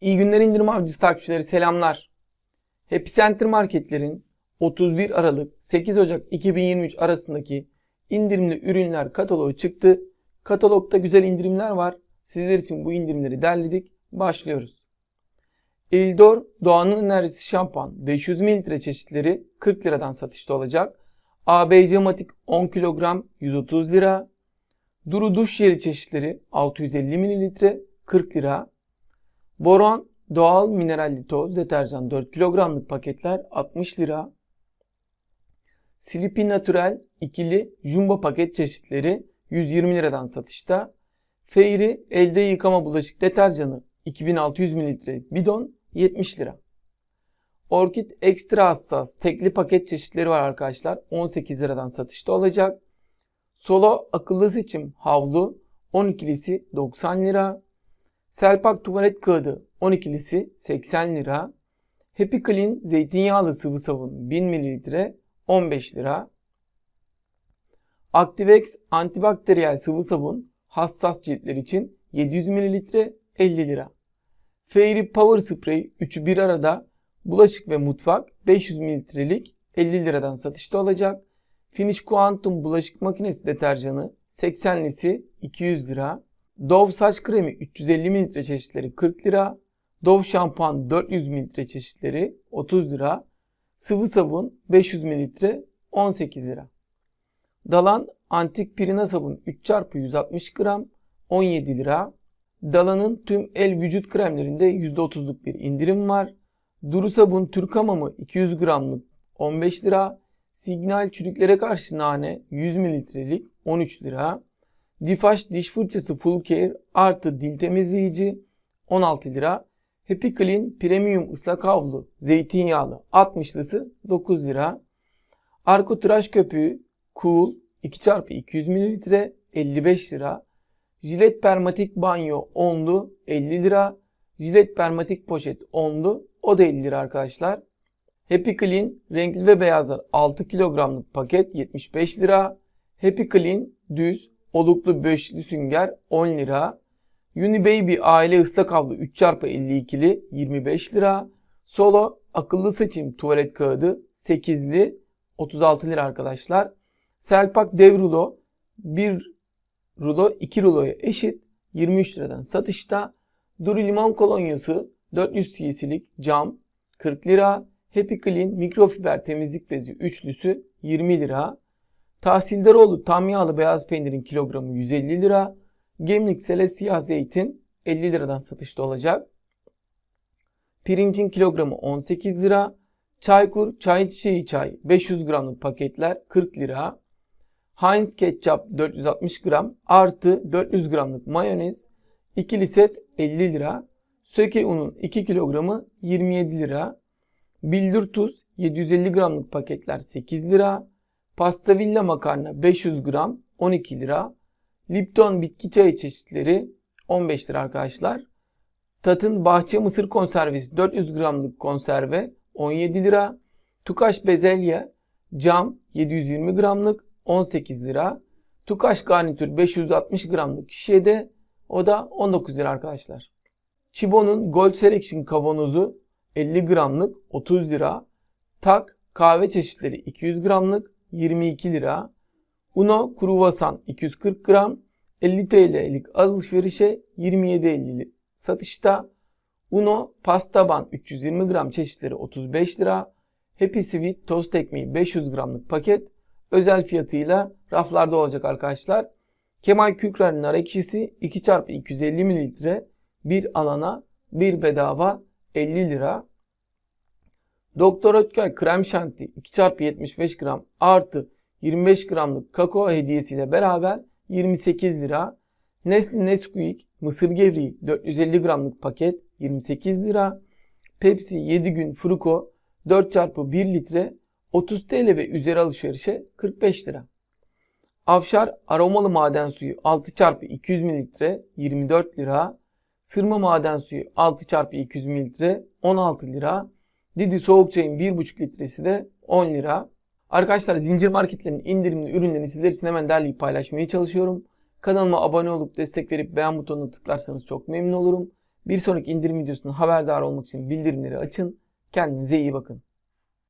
İyi günler indirim avcısı takipçileri selamlar. Happy Center Marketlerin 31 Aralık 8 Ocak 2023 arasındaki indirimli ürünler kataloğu çıktı. Katalogda güzel indirimler var. Sizler için bu indirimleri derledik. Başlıyoruz. Eldor Doğanın Enerjisi Şampuan 500 ml çeşitleri 40 liradan satışta olacak. ABC Matik 10 kilogram 130 lira. Duru duş jeli çeşitleri 650 ml 40 lira. Boron doğal mineralli toz deterjan 4 kilogramlık paketler 60 lira. Sleepy Natural ikili jumbo paket çeşitleri 120 liradan satışta. Fairy elde yıkama bulaşık deterjanı 2600 ml bidon 70 lira. Orkid ekstra hassas tekli paket çeşitleri var arkadaşlar. 18 liradan satışta olacak. Solo akıllı seçim havlu 12'lisi 90 lira. Selpak tuvalet kağıdı 12'lisi 80 lira. Happy Clean zeytinyağlı sıvı sabun 1000 ml 15 lira. Activex antibakteriyel sıvı sabun hassas ciltler için 700 ml 50 lira. Fairy Power Spray 3'ü bir arada bulaşık ve mutfak 500 mililitrelik 50 liradan satışta olacak. Finish Quantum bulaşık makinesi deterjanı 80'lisi 200 lira. Dove saç kremi 350 mililitre çeşitleri 40 lira. Dove şampuan 400 mililitre çeşitleri 30 lira. Sıvı sabun 500 mililitre 18 lira. Dalan antik pirina sabun 3x160 gram 17 lira. Dalan'ın tüm el vücut kremlerinde %30'luk bir indirim var. Duru sabun Türk hamamı 200 gramlık 15 lira. Signal çürüklere karşı nane 100 mililitrelik 13 lira. Difaş diş fırçası Full Care artı dil temizleyici 16 lira. Happy Clean Premium ıslak havlu zeytinyağlı 60'lısı 9 lira. Arko tıraş köpüğü Cool 2x200 ml 55 lira. Jilet Permatik Banyo 10'lu 50 lira. Jilet Permatik Poşet 10'lu o da 50 lira arkadaşlar. Happy Clean renkli ve beyazlar 6 kilogramlık paket 75 lira. Happy Clean düz oluklu beşli sünger 10 lira. Unibaby aile ıslak havlu 3x52'li 25 lira. Solo akıllı seçim tuvalet kağıdı 8'li 36 lira arkadaşlar. Selpak dev rulo 1 rulo 2 ruloya eşit 23 liradan satışta. Duru limon kolonyası 400 cc'lik cam 40 lira. Happy Clean mikrofiber temizlik bezi üçlüsü 20 lira. Tahsildaroğlu tam yağlı beyaz peynirin kilogramı 150 lira. Gemlik sele siyah zeytin 50 liradan satışta olacak. Pirincin kilogramı 18 lira. Çaykur çay çiçeği çay 500 gramlık paketler 40 lira. Heinz ketçap 460 gram artı 400 gramlık mayonez ikili set 50 lira. Söke unun 2 kilogramı 27 lira. Bildur tuz 750 gramlık paketler 8 lira. Pasta villa makarna 500 gram 12 lira. Lipton bitki çayı çeşitleri 15 lira arkadaşlar. Tatın bahçe mısır konservesi 400 gramlık konserve 17 lira. Tukaş bezelye cam 720 gramlık 18 lira. Tukaş garnitür 560 gramlık şişede o da 19 lira arkadaşlar. Chibo'nun Gold Selection kavanozu 50 gramlık 30 lira. Tak kahve çeşitleri 200 gramlık 22 lira. Uno kruvasan 240 gram 50 TL'lik alışverişe 27.50 satışta. Uno pasta ban 320 gram çeşitleri 35 lira. Happy Sweet tost ekmeği 500 gramlık paket özel fiyatıyla raflarda olacak arkadaşlar. Kemal Kükrer nar ekşisi 2x250 ml bir alana bir bedava 50 lira. Doktor Ötker krem şanti 2x75 gram artı 25 gramlık kakao hediyesiyle beraber 28 lira. Nestle Nesquik mısır gevreği 450 gramlık paket 28 lira. Pepsi 7 gün Fruko 4 çarpı 1 litre 30 TL ve üzeri alışverişe 45 lira. Afşar aromalı maden suyu 6 çarpı 200 ml 24 lira. Sırma maden suyu 6 çarpı 200 ml 16 lira. Didi soğuk çayın 1,5 litresi de 10 lira. Arkadaşlar zincir marketlerin indirimli ürünlerini sizler için hemen derleyip paylaşmaya çalışıyorum. Kanalıma abone olup destek verip beğen butonuna tıklarsanız çok memnun olurum. Bir sonraki indirim videosundan haberdar olmak için bildirimleri açın. Kendinize iyi bakın.